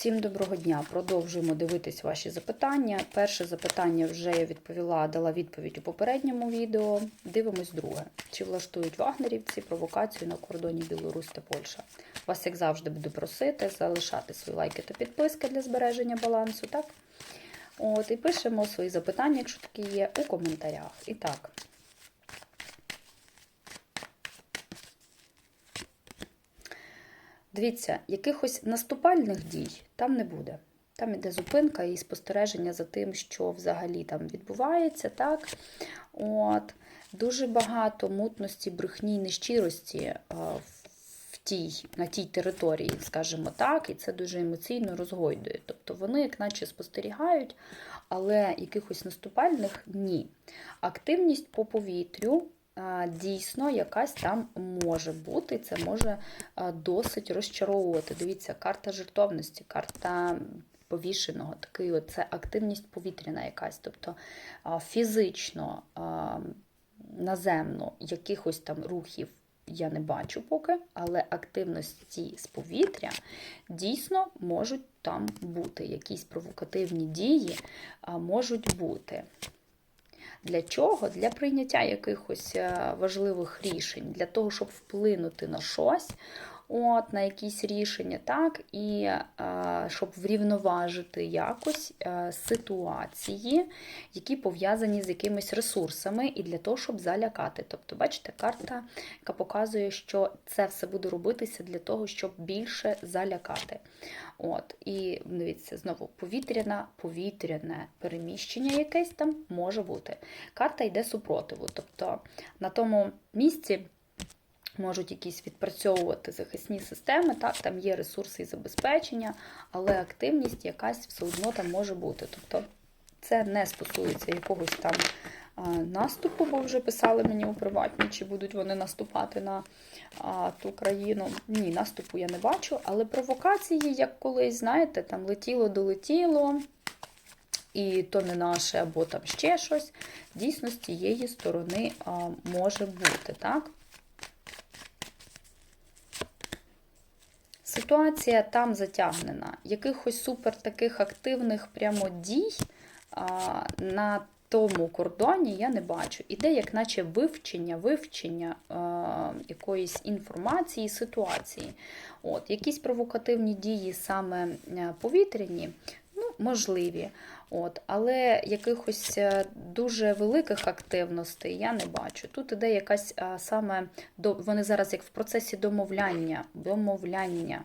Всім доброго дня. Продовжуємо дивитись ваші запитання. Перше запитання вже я відповіла, дала відповідь у попередньому відео. Дивимось друге. Чи влаштують вагнерівці провокацію на кордоні Білорусь та Польща? Вас, як завжди, буду просити залишати свої лайки та підписки для збереження балансу. Так? От, І пишемо свої запитання, якщо такі є, у коментарях. І так. Дивіться, якихось наступальних дій там не буде. Там іде зупинка і спостереження за тим, що взагалі там відбувається. так. От. Дуже багато мутності, брехні, нещирості е, в тій, на тій території, скажімо так, і це дуже емоційно розгойдує. Тобто вони, як наче спостерігають, але якихось наступальних ні. Активність по повітрю дійсно якась там може бути, це може досить розчаровувати. Дивіться, карта жертовності, карта повішеного, такий от, це активність повітряна якась, тобто фізично, наземно якихось там рухів. Я не бачу поки, але активності з повітря дійсно можуть там бути. Якісь провокативні дії можуть бути. Для чого? Для прийняття якихось е, важливих рішень, для того, щоб вплинути на щось, от, на якісь рішення, так, і е, щоб врівноважити якось е, ситуації, які пов'язані з якимись ресурсами, і для того, щоб залякати. Тобто, бачите, карта, яка показує, що це все буде робитися для того, щоб більше залякати. От, І дивіться, знову повітряна, повітряне переміщення якесь там може бути. Карта йде супротиву. Тобто на тому місці можуть якісь відпрацьовувати захисні системи, так, там є ресурси і забезпечення, але активність якась все одно там може бути. Тобто це не стосується якогось там наступу, бо вже писали мені у приватні, чи будуть вони наступати на ту країну. Ні, наступу я не бачу, але провокації, як колись, знаєте, там летіло, долетіло, і то не наше, або там ще щось, дійсно з тієї сторони а, може бути, так? Ситуація там затягнена. Якихось супер таких активних прямо дій на тому кордоні я не бачу. Іде, як наче вивчення, вивчення е, якоїсь інформації, ситуації. От, Якісь провокативні дії, саме повітряні, можливі. От, Але якихось е, дуже великих активностей я не бачу. Тут іде якась а, саме, вони зараз як в процесі домовляння. домовляння.